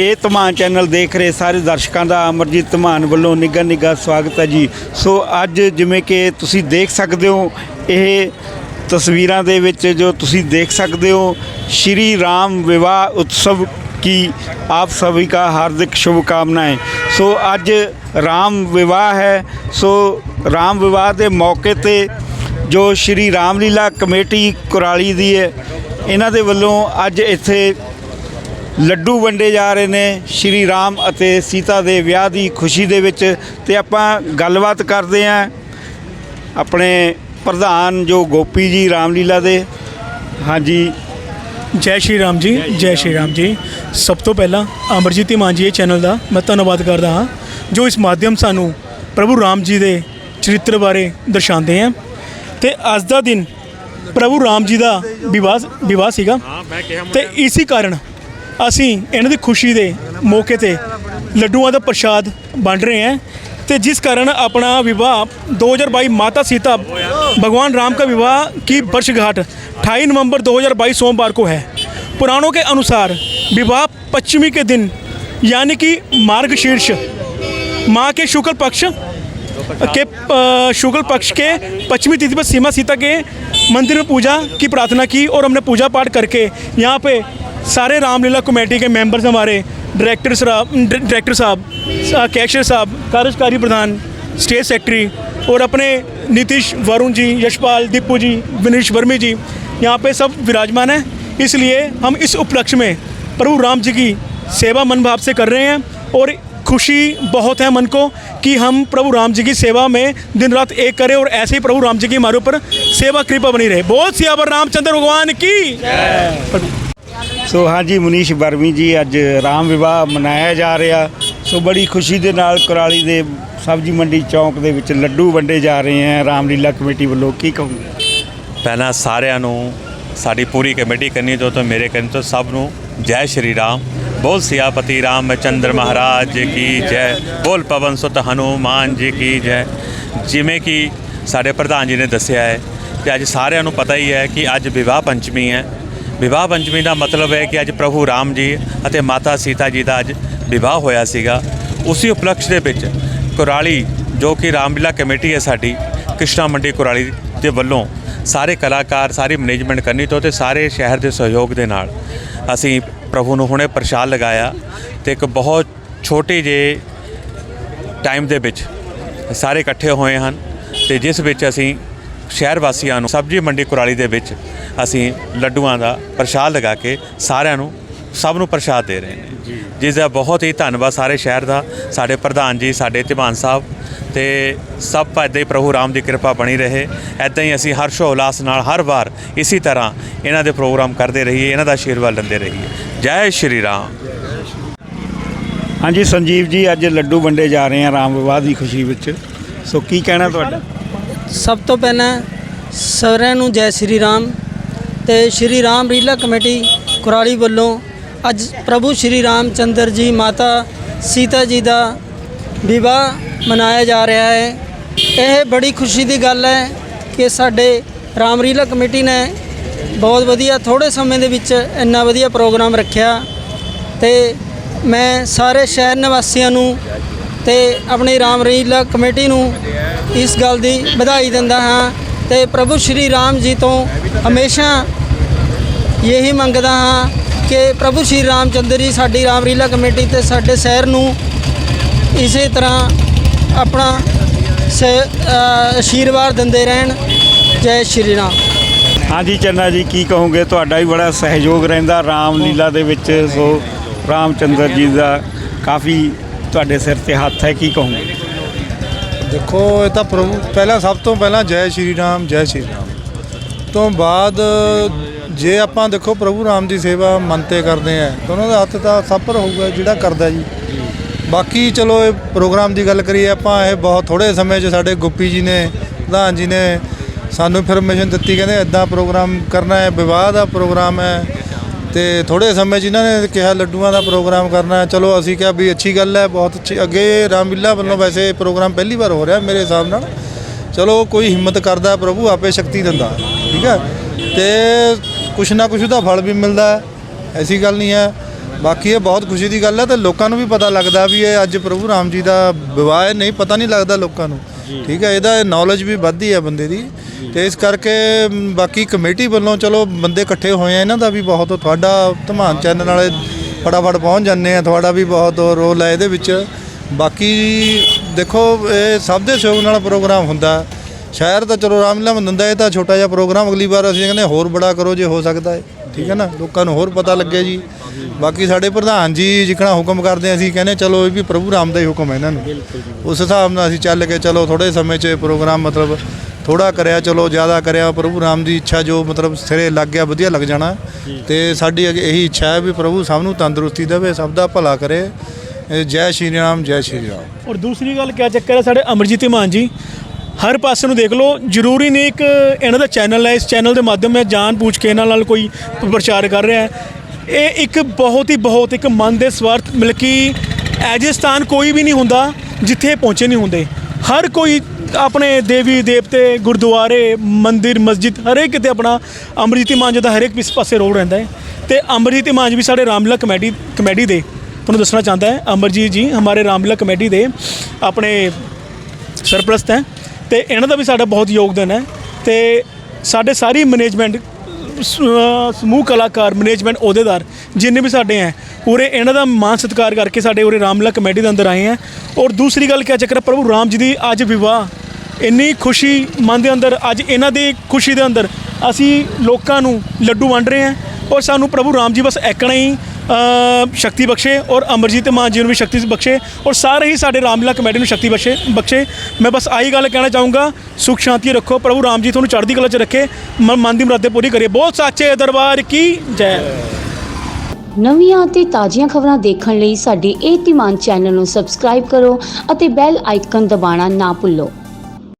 ਇਹ ਧਮਾਨ ਚੈਨਲ ਦੇਖ ਰਹੇ ਸਾਰੇ ਦਰਸ਼ਕਾਂ ਦਾ ਅਮਰਜੀਤ ਧਮਾਨ ਵੱਲੋਂ ਨਿੱਘਾ ਨਿੱਘਾ ਸਵਾਗਤ ਹੈ ਜੀ ਸੋ ਅੱਜ ਜਿਵੇਂ ਕਿ ਤੁਸੀਂ ਦੇਖ ਸਕਦੇ ਹੋ ਇਹ ਤਸਵੀਰਾਂ ਦੇ ਵਿੱਚ ਜੋ ਤੁਸੀਂ ਦੇਖ ਸਕਦੇ ਹੋ ਸ਼੍ਰੀ ਰਾਮ ਵਿਵਾਹ ਉਤਸਵ की आप सभी का हार्दिक शुभकामनाएं सो ਅੱਜ ਰਾਮ ਵਿਵਾਹ ਹੈ ਸੋ ਰਾਮ ਵਿਵਾਹ ਦੇ ਮੌਕੇ ਤੇ ਜੋ ਸ਼੍ਰੀ ਰਾਮਲੀਲਾ ਕਮੇਟੀ ਕੁਰਾਲੀ ਦੀ ਹੈ ਇਹਨਾਂ ਦੇ ਵੱਲੋਂ ਅੱਜ ਇੱਥੇ ਲੱਡੂ ਵੰਡੇ ਜਾ ਰਹੇ ਨੇ ਸ਼੍ਰੀ ਰਾਮ ਅਤੇ ਸੀਤਾ ਦੇ ਵਿਆਹ ਦੀ ਖੁਸ਼ੀ ਦੇ ਵਿੱਚ ਤੇ ਆਪਾਂ ਗੱਲਬਾਤ ਕਰਦੇ ਆਂ ਆਪਣੇ ਪ੍ਰਧਾਨ ਜੋ ਗੋਪੀ ਜੀ ਰਾਮਲੀਲਾ ਦੇ। ਹਾਂਜੀ। ਜੈ ਸ਼੍ਰੀ ਰਾਮ ਜੀ ਜੈ ਸ਼੍ਰੀ ਰਾਮ ਜੀ। ਸਭ ਤੋਂ ਪਹਿਲਾਂ ਅਮਰਜੀਤ ਧੀਮਾਨ ਜੀ ਇਹ ਚੈਨਲ ਦਾ ਮੈਂ ਧੰਨਵਾਦ ਕਰਦਾ ਹਾਂ ਜੋ ਇਸ ਮਾਧਿਅਮ ਸਾਨੂੰ ਪ੍ਰਭੂ ਰਾਮ ਜੀ ਦੇ ਚਰਿੱਤਰ ਬਾਰੇ ਦਰਸਾਉਂਦੇ ਆ ਤੇ ਅੱਜ ਦਾ ਦਿਨ ਪ੍ਰਭੂ ਰਾਮ ਜੀ ਦਾ ਵਿਵਾਹ ਵਿਵਾਹ ਸੀਗਾ। ਤੇ ਇਸੇ ਕਾਰਨ ਅਸੀਂ ਇਹਨਾਂ ਦੀ ਖੁਸ਼ੀ ਦੇ ਮੌਕੇ ਤੇ ਲੱਡੂਆਂ ਦਾ ਪ੍ਰਸ਼ਾਦ ਵੰਡ ਰਹੇ ਹਾਂ ਤੇ ਜਿਸ कारण अपना विवाह 2022 माता सीता भगवान राम का विवाह की वर्षगांठ 28 नवंबर 2022 सोमवार को है पुराणों के अनुसार विवाह पश्चिमी के दिन यानी कि मार्गशीर्ष माँ के शुक्ल पक्ष के अ, शुक्ल पक्ष के पश्चिमी तिथि पर सीमा सीता के मंदिर में पूजा की प्रार्थना की और हमने पूजा पाठ करके यहाँ पे सारे रामलीला कमेटी के मेंबर्स हमारे डायरेक्टर साहब डायरेक्टर साहब कैशियर साहब, कार्यकारी प्रधान स्टेट सेक्रेटरी और अपने नीतीश वरुण जी, यशपाल, दीपू जी, विनीश वर्मी जी, यहाँ पे सब विराजमान हैं। इसलिए हम इस उपलक्ष्य में प्रभु राम जी की सेवा मन भाव से कर रहे हैं और खुशी बहुत है मन को कि हम प्रभु राम जी की सेवा में दिन रात एक करें और ऐसे ही प्रभु राम जी की हमारे ऊपर सेवा कृपा बनी रहे। बहुत सियावर रामचंद्र भगवान की। ਸੋ ਹਾਂਜੀ, ਮਨੀਸ਼ ਵਰਮੀ ਜੀ, ਅੱਜ ਰਾਮ ਵਿਵਾਹ ਮਨਾਇਆ ਜਾ ਰਿਹਾ। ਸੋ ਬੜੀ ਖੁਸ਼ੀ ਦੇ ਨਾਲ ਕੁਰਾਲੀ ਦੇ ਸਬਜ਼ੀ ਮੰਡੀ ਚੌਂਕ ਦੇ ਵਿੱਚ ਲੱਡੂ ਵੰਡੇ ਜਾ ਰਹੇ ਹੈ। ਰਾਮਲੀਲਾ ਕਮੇਟੀ ਵੱਲੋਂ ਕੀ ਕਹੋਗੇ? ਪਹਿਲਾਂ ਸਾਰਿਆਂ ਨੂੰ ਸਾਡੀ ਪੂਰੀ ਕਮੇਟੀ ਕਰਨੀ ਤੋਂ ਤੋਂ ਮੇਰੇ ਕਰਨ ਤੋਂ ਸਭ ਨੂੰ ਜੈ ਸ਼੍ਰੀ ਰਾਮ। ਬੋਲ ਸਿਆਪਤੀ ਰਾਮ ਚੰਦਰ ਮਹਾਰਾਜ ਜੀ ਕੀ ਜੈ। ਬੋਲ ਪਵਨ ਸੁਤ ਹਨੂਮਾਨ ਜੀ ਕੀ ਜੈ। ਜਿਵੇਂ ਕਿ ਸਾਡੇ ਪ੍ਰਧਾਨ ਜੀ ਨੇ ਦੱਸਿਆ ਹੈ ਕਿ ਅੱਜ ਸਾਰਿਆਂ ਨੂੰ ਪਤਾ ਹੀ ਹੈ ਕਿ ਅੱਜ ਵਿਵਾਹ ਪੰਚਮੀ ਹੈ। ਵਿਵਾਹ ਪੰਚਮੀ ਦਾ ਮਤਲਬ ਹੈ ਕਿ ਅੱਜ ਪ੍ਰਭੂ ਰਾਮ ਜੀ ਅਤੇ ਮਾਤਾ ਸੀਤਾ ਜੀ ਦਾ ਅੱਜ ਵਿਵਾਹ ਹੋਇਆ ਸੀਗਾ। ਉਸੇ ਉਪਲਕਸ਼ ਦੇ ਵਿੱਚ ਕੁਰਾਲੀ, ਜੋ ਕਿ ਰਾਮਲੀਲਾ ਕਮੇਟੀ ਹੈ ਸਾਡੀ, ਕ੍ਰਿਸ਼ਨਾ ਮੰਡੀ ਕੁਰਾਲੀ ਦੇ ਵੱਲੋਂ ਸਾਰੇ ਕਲਾਕਾਰ, ਸਾਰੀ ਮੈਨੇਜਮੈਂਟ ਕਰਨੀ ਤੋਂ ਤੇ ਸਾਰੇ ਸ਼ਹਿਰ ਦੇ ਸਹਿਯੋਗ ਦੇ ਨਾਲ ਅਸੀਂ ਪ੍ਰਭੂ ਨੂੰ ਹੁਣੇ ਪ੍ਰਸ਼ਾਦ ਲਗਾਇਆ ਤੇ ਇੱਕ ਬਹੁਤ ਛੋਟੇ ਜਿਹੇ ਟਾਈਮ ਦੇ ਵਿੱਚ ਸਾਰੇ ਇਕੱਠੇ ਹੋਏ ਹਨ ਤੇ ਜਿਸ ਵਿੱਚ ਅਸੀਂ ਸ਼ਹਿਰ ਵਾਸੀਆਂ ਨੂੰ ਸਬਜ਼ੀ ਮੰਡੀ ਕੁਰਾਲੀ ਦੇ ਵਿੱਚ ਅਸੀਂ ਲੱਡੂਆਂ ਦਾ ਪ੍ਰਸ਼ਾਦ ਲਗਾ ਕੇ ਸਾਰਿਆਂ ਨੂੰ ਸਭ ਨੂੰ ਪ੍ਰਸ਼ਾਦ ਦੇ ਰਹੇ ਨੇ ਜਿਸ ਦਾ ਬਹੁਤ ਹੀ ਧੰਨਵਾਦ ਸਾਰੇ ਸ਼ਹਿਰ ਦਾ ਸਾਡੇ ਪ੍ਰਧਾਨ ਜੀ ਸਾਡੇ ਧਿਵਾਨ ਸਾਹਿਬ ਤੇ ਸਭ ਇੱਦਾਂ ਹੀ ਪ੍ਰਭੂ ਰਾਮ ਦੀ ਕਿਰਪਾ ਬਣੀ ਰਹੇ। ਇੱਦਾਂ ਹੀ ਅਸੀਂ ਹਰਸ਼ੋ ਉਲਾਸ ਨਾਲ ਹਰ ਵਾਰ ਇਸੇ ਤਰ੍ਹਾਂ ਇਹਨਾਂ ਦੇ ਪ੍ਰੋਗਰਾਮ ਕਰਦੇ ਰਹੀਏ ਇਹਨਾਂ ਦਾ ਆਸ਼ੀਰਵਾਦ ਲੈਂਦੇ ਰਹੀਏ। ਜੈ ਸ਼੍ਰੀ ਰਾਮ। ਹਾਂਜੀ ਸੰਜੀਵ ਜੀ ਅੱਜ ਲੱਡੂ ਵੰਡੇ ਜਾ ਰਹੇ ਹੈ ਰਾਮ ਵਿਵਾਹ ਦੀ ਖੁਸ਼ੀ ਵਿੱਚ। ਸੋ ਕੀ ਕਹਿਣਾ ਤੁਹਾਡਾ? ਸਭ ਤੋਂ ਪਹਿਲਾਂ ਸਾਰਿਆਂ ਨੂੰ ਜੈ ਸ਼੍ਰੀ ਰਾਮ ਤੇ ਸ਼੍ਰੀ ਰਾਮ ਰੀਲਾ ਕਮੇਟੀ ਕੁਰਾਲੀ ਵੱਲੋਂ ਅੱਜ ਪ੍ਰਭੂ ਸ਼੍ਰੀ ਰਾਮ ਚੰਦਰ ਜੀ ਮਾਤਾ ਸੀਤਾ ਜੀ ਦਾ ਵਿਵਾਹ ਮਨਾਇਆ ਜਾ ਰਿਹਾ ਹੈ। ਇਹ ਬੜੀ ਖੁਸ਼ੀ ਦੀ ਗੱਲ ਹੈ ਕਿ ਸਾਡੇ ਰਾਮ ਰੀਲਾ ਕਮੇਟੀ ਨੇ ਬਹੁਤ ਵਧੀਆ ਥੋੜੇ ਸਮੇਂ ਦੇ ਵਿੱਚ ਇੰਨਾ ਵਧੀਆ ਪ੍ਰੋਗਰਾਮ ਰੱਖਿਆ ਤੇ ਮੈਂ ਸਾਰੇ ਸ਼ਹਿਰ ਨਿਵਾਸੀਆਂ ਨੂੰ ਤੇ ਆਪਣੀ ਰਾਮ ਰੀਲਾ ਕਮੇਟੀ ਨੂੰ ਇਸ ਗੱਲ ਦੀ ਵਧਾਈ ਦਿੰਦਾ ਹਾਂ ਤੇ ਪ੍ਰਭੂ ਸ਼੍ਰੀ ਰਾਮ ਜੀ ਤੋਂ ਹਮੇਸ਼ਾ ਇਹੀ ਮੰਗਦਾ ਹਾਂ ਕਿ ਪ੍ਰਭੂ ਸ਼੍ਰੀ ਰਾਮਚੰਦਰ ਜੀ ਸਾਡੀ ਰਾਮਰੀਲਾ ਕਮੇਟੀ ਤੇ ਸਾਡੇ ਸ਼ਹਿਰ ਨੂੰ ਇਸੇ ਤਰ੍ਹਾਂ ਆਪਣਾ ਸ- ਆਸ਼ੀਰਵਾਦ ਦਿੰਦੇ ਰਹਿਣ। ਜੈ ਸ਼੍ਰੀ ਰਾਮ। ਹਾਂਜੀ ਚੰਨਾ ਜੀ, ਕੀ ਕਹੋਗੇ? ਤੁਹਾਡਾ ਵੀ ਬੜਾ ਸਹਿਯੋਗ ਰਹਿੰਦਾ ਰਾਮਲੀਲਾ ਦੇ ਵਿੱਚ। ਸੋ ਰਾਮਚੰਦਰ ਜੀ ਦਾ ਕਾਫੀ ਤੁਹਾਡੇ ਸਿਰ ਤੇ ਹੱਥ ਹੈ, ਕੀ ਕਹੋਗੇ? ਦੇਖੋ, ਇਹ ਤਾਂ ਪ੍ਰਭੂ ਪਹਿਲਾਂ ਸਭ ਤੋਂ ਪਹਿਲਾਂ ਜੈ ਸ਼੍ਰੀ ਰਾਮ, ਜੈ ਸ਼੍ਰੀ ਰਾਮ। ਤੋਂ ਬਾਅਦ ਜੇ ਆਪਾਂ ਦੇਖੋ ਪ੍ਰਭੂ ਰਾਮ ਦੀ ਸੇਵਾ ਮਨ ਤੇ ਕਰਦੇ ਆ, ਤਾਂ ਉਹਨਾਂ ਦਾ ਹੱਥ ਤਾਂ ਸਭ ਪਰ ਹੋਊਗਾ ਜਿਹੜਾ ਕਰਦਾ ਜੀ। ਬਾਕੀ ਚਲੋ, ਇਹ ਪ੍ਰੋਗਰਾਮ ਦੀ ਗੱਲ ਕਰੀਏ ਆਪਾਂ, ਇਹ ਬਹੁਤ ਥੋੜੇ ਸਮੇਂ 'ਚ ਸਾਡੇ ਗੁੱਪੀ ਜੀ ਨੇ, ਪ੍ਰਧਾਨ ਜੀ ਨੇ ਸਾਨੂੰ ਇਨਫੋਰਮੇਸ਼ਨ ਦਿੱਤੀ, ਕਹਿੰਦੇ ਇਦਾਂ ਪ੍ਰੋਗਰਾਮ ਕਰਨਾ ਹੈ ਵਿਵਾਹ ਦਾ ਪ੍ਰੋਗਰਾਮ ਹੈ ਤੇ ਥੋੜੇ ਸਮੇਂ 'ਚ ਇਹਨਾਂ ਨੇ ਕਿਹਾ ਲੱਡੂਆਂ ਦਾ ਪ੍ਰੋਗਰਾਮ ਕਰਨਾ ਚਲੋ ਅਸੀਂ ਕਿਹਾ ਵੀ ਅੱਛੀ ਗੱਲ ਹੈ, ਬਹੁਤ ਅੱਛੀ। ਅੱਗੇ ਰਾਮਲੀਲਾ ਵੱਲੋਂ ਵੈਸੇ ਪ੍ਰੋਗਰਾਮ ਪਹਿਲੀ ਵਾਰ ਹੋ ਰਿਹਾ ਮੇਰੇ ਹਿਸਾਬ ਨਾਲ। ਚਲੋ ਕੋਈ ਹਿੰਮਤ ਕਰਦਾ ਪ੍ਰਭੂ, ਆਪੇ ਸ਼ਕਤੀ ਦਿੰਦਾ, ਠੀਕ ਹੈ? ਤੇ ਕੁਛ ਨਾ ਕੁਛ ਦਾ ਫਲ ਵੀ ਮਿਲਦਾ ਐਸੀ ਗੱਲ ਨਹੀਂ ਹੈ। ਬਾਕੀ ਇਹ ਬਹੁਤ ਖੁਸ਼ੀ ਦੀ ਗੱਲ ਹੈ ਤੇ ਲੋਕਾਂ ਨੂੰ ਵੀ ਪਤਾ ਲੱਗਦਾ ਵੀ ਇਹ ਅੱਜ ਪ੍ਰਭੂ ਰਾਮ ਜੀ ਦਾ ਵਿਵਾਹ ਹੈ। ਨਹੀਂ, ਪਤਾ ਨਹੀਂ ਲੱਗਦਾ ਲੋਕਾਂ ਨੂੰ। ਠੀਕ ਹੈ ਇਹਦਾ ਨੌਲੇਜ ਵੀ ਵੱਧਦੀ ਹੈ ਬੰਦੇ ਦੀ। ਤੇ ਇਸ ਕਰਕੇ ਬਾਕੀ ਕਮੇਟੀ ਵੱਲੋਂ ਚਲੋ ਬੰਦੇ ਇਕੱਠੇ ਹੋਏ ਆ ਇਹਨਾਂ ਦਾ ਵੀ ਬਹੁਤ ਤੁਹਾਡਾ ਧਮਾਨ ਚੈਨਲ ਵਾਲੇ ਫਟਾਫਟ ਪਹੁੰਚ ਜਾਂਦੇ ਆ ਤੁਹਾਡਾ ਵੀ ਬਹੁਤ ਰੋਲ ਹੈ ਇਹਦੇ ਵਿੱਚ। ਬਾਕੀ ਦੇਖੋ ਇਹ ਸਭ ਦੇ ਸਹਿਯੋਗ ਨਾਲ ਪ੍ਰੋਗਰਾਮ ਹੁੰਦਾ। ਸ਼ਾਇਰ ਤਾਂ ਚਲੋ ਰਾਮਲੀਲਾ ਦਿੰਦਾ ਇਹ ਤਾਂ ਛੋਟਾ ਜਿਹਾ ਪ੍ਰੋਗਰਾਮ ਅਗਲੀ ਵਾਰ ਅਸੀਂ ਕਹਿੰਦੇ ਹੋਰ ਬੜਾ ਕਰੋ ਜੇ ਹੋ ਸਕਦਾ ਹੈ। ਠੀਕ ਹੈ ਨਾ? ਲੋਕਾਂ ਨੂੰ ਹੋਰ ਪਤਾ ਲੱਗੇ ਜੀ। ਬਾਕੀ ਸਾਡੇ ਪ੍ਰਧਾਨ ਜੀ ਜਿਕਣਾ ਹੁਕਮ ਕਰਦੇ ਆ, ਅਸੀਂ ਕਹਿੰਦੇ ਚਲੋ ਇਹ ਵੀ ਪ੍ਰਭੂ ਰਾਮ ਦਾ ਹੀ ਹੁਕਮ ਹੈ ਇਹਨਾਂ ਨੂੰ। ਉਸ ਹਿਸਾਬ ਨਾਲ ਅਸੀਂ ਚੱਲ ਕੇ ਚਲੋ ਥੋੜੇ ਸਮੇਂ 'ਚ ਪ੍ਰੋਗਰਾਮ ਮਤਲਬ ਥੋੜਾ ਕਰਿਆ ਚਲੋ ਜ਼ਿਆਦਾ ਕਰਿਆ ਪ੍ਰਭੂ ਰਾਮ ਦੀ ਇੱਛਾ ਜੋ ਮਤਲਬ ਸਿਰੇ ਲੱਗ ਗਿਆ ਵਧੀਆ ਲੱਗ ਜਾਣਾ। ਤੇ ਸਾਡੀ ਅੱਗੇ ਇਹੀ ਇੱਛਾ ਹੈ ਵੀ ਪ੍ਰਭੂ ਸਭ ਨੂੰ ਤੰਦਰੁਸਤੀ ਦੇਵੇ ਸਭ ਦਾ ਭਲਾ ਕਰੇ। ਜੈ ਸ਼੍ਰੀ ਰਾਮ ਜੈ ਸ਼੍ਰੀ ਰਾਮ। ਔਰ ਦੂਸਰੀ ਗੱਲ ਕਿਆ ਚੱਕਰ ਹੈ ਸਾਡੇ ਅਮਰਜੀਤ ਮਾਨ ਜੀ ਹਰ ਪਾਸੇ ਨੂੰ ਦੇਖ ਲਓ ਜ਼ਰੂਰੀ ਨਹੀਂ ਇੱਕ ਇਹਨਾਂ ਦਾ ਚੈਨਲ ਹੈ ਇਸ ਚੈਨਲ ਦੇ ਮਾਧਿਅਮ ਨਾਲ ਜਾਣ ਪੂਛ ਕੇ ਇਹਨਾਂ ਨਾਲ ਕੋਈ ਪ੍ਰਚਾਰ ਕਰ ਰਿਹਾ ਹੈ। ਇਹ ਇੱਕ ਬਹੁਤ ਹੀ ਬਹੁਤ ਇੱਕ ਮਨ ਦੇ ਸਵਾਰਥ, ਮਤਲਬ ਕਿ ਐਜ ਏ ਸਥਾਨ ਕੋਈ ਵੀ ਨਹੀਂ ਹੁੰਦਾ ਜਿੱਥੇ ਇਹ ਪਹੁੰਚੇ ਨਹੀਂ ਹੁੰਦੇ। ਹਰ ਕੋਈ ਆਪਣੇ ਦੇਵੀ, ਦੇਵਤੇ, ਗੁਰਦੁਆਰੇ, ਮੰਦਿਰ, ਮਸਜਿਦ, ਹਰੇਕ ਕਿਤੇ ਆਪਣਾ ਅਮਰਜੀਤ ਮਾਨ ਦਾ ਹਰੇਕ ਇਸ ਪਾਸੇ ਰੋਲ ਰਹਿੰਦਾ ਹੈ। ਤੇ ਅਮਰਜੀਤ ਮਾਨ ਵੀ ਸਾਡੇ ਰਾਮਲੀਲਾ ਕਮੇਡੀ ਕਮੇਡੀ ਦੇ, ਤੁਹਾਨੂੰ ਦੱਸਣਾ ਚਾਹੁੰਦਾ ਹੈ। ਅਮਰਜੀਤ ਜੀ ਹਮਾਰੇ ਰਾਮਲੀਲਾ ਕਮੇਡੀ ਦੇ ਆਪਣੇ ਸਰਪ੍ਰਸਤ ਹੈ। ਤੇ ਇਹਨਾਂ ਦਾ ਵੀ ਸਾਡਾ ਬਹੁਤ ਯੋਗਦਾਨ ਹੈ। ਤੇ ਸਾਡੇ ਸਾਰੀ ਮੈਨੇਜਮੈਂਟ ਸਮੂਹ ਕਲਾਕਾਰ ਮੈਨੇਜਮੈਂਟ ਅਹੁਦੇਦਾਰ ਜਿੰਨੇ ਵੀ ਸਾਡੇ ਹੈ ਉਰੇ ਇਹਨਾਂ ਦਾ ਮਾਨ ਸਤਿਕਾਰ ਕਰਕੇ ਸਾਡੇ ਉਰੇ ਰਾਮਲਾ ਕਮੇਟੀ ਦੇ ਅੰਦਰ ਆਏ ਹੈ ਔਰ ਦੂਸਰੀ ਗੱਲ ਕਿਆ ਚੱਕਰ ਹੈ ਪ੍ਰਭੂ ਰਾਮ ਜੀ ਦੀ ਅੱਜ ਵਿਵਾਹ, ਇੰਨੀ ਖੁਸ਼ੀ ਮਨ ਦੇ ਅੰਦਰ, ਅੱਜ ਇਹਨਾਂ ਦੀ ਖੁਸ਼ੀ ਦੇ ਅੰਦਰ ਅਸੀਂ ਲੋਕਾਂ ਨੂੰ ਲੱਡੂ ਵੰਡ ਰਹੇ ਹਾਂ ਔਰ ਸਾਨੂੰ ਪ੍ਰਭੂ ਰਾਮ ਜੀ ਬਸ ਐਕਣਾ ਹੀ ਸ਼ਕਤੀ ਬਖਸ਼ੇ ਔਰ ਅਮਰਜੀਤ ਮਾਨ ਜੀ ਨੂੰ ਵੀ ਸ਼ਕਤੀ ਬਖਸ਼ੇ ਔਰ ਸਾਰੇ ਹੀ ਸਾਡੇ ਰਾਮਲੀਲਾ ਕਮੇਟੀ ਨੂੰ ਸ਼ਕਤੀ ਬਖਸ਼ੇ ਬਖਸ਼ੇ। ਮੈਂ ਬਸ ਆਹੀ ਗੱਲ ਕਹਿਣਾ ਚਾਹੂੰਗਾ, ਸੁਖ ਸ਼ਾਂਤੀ ਰੱਖੋ, ਪ੍ਰਭੂ ਰਾਮ ਜੀ ਤੁਹਾਨੂੰ ਚੜ੍ਹਦੀ ਕਲਾ 'ਚ ਰੱਖੇ, ਮ- ਮਨ ਦੀ ਮੁਰਾਦੇ ਪੂਰੀ ਕਰੇ ਬਹੁਤ ਸਾਚੇ ਦਰਬਾਰ ਕੀ ਜੈ। ਨਵੀਆਂ ਅਤੇ ਤਾਜ਼ੀਆਂ ਖਬਰਾਂ ਦੇਖਣ ਲਈ ਸਾਡੇ ਇਹ ਧੀਮਾਨ ਚੈਨਲ ਨੂੰ ਸਬਸਕ੍ਰਾਈਬ ਕਰੋ ਅਤੇ ਬੈਲ ਆਈਕਨ ਦਬਾਉਣਾ ਨਾ ਭੁੱਲੋ।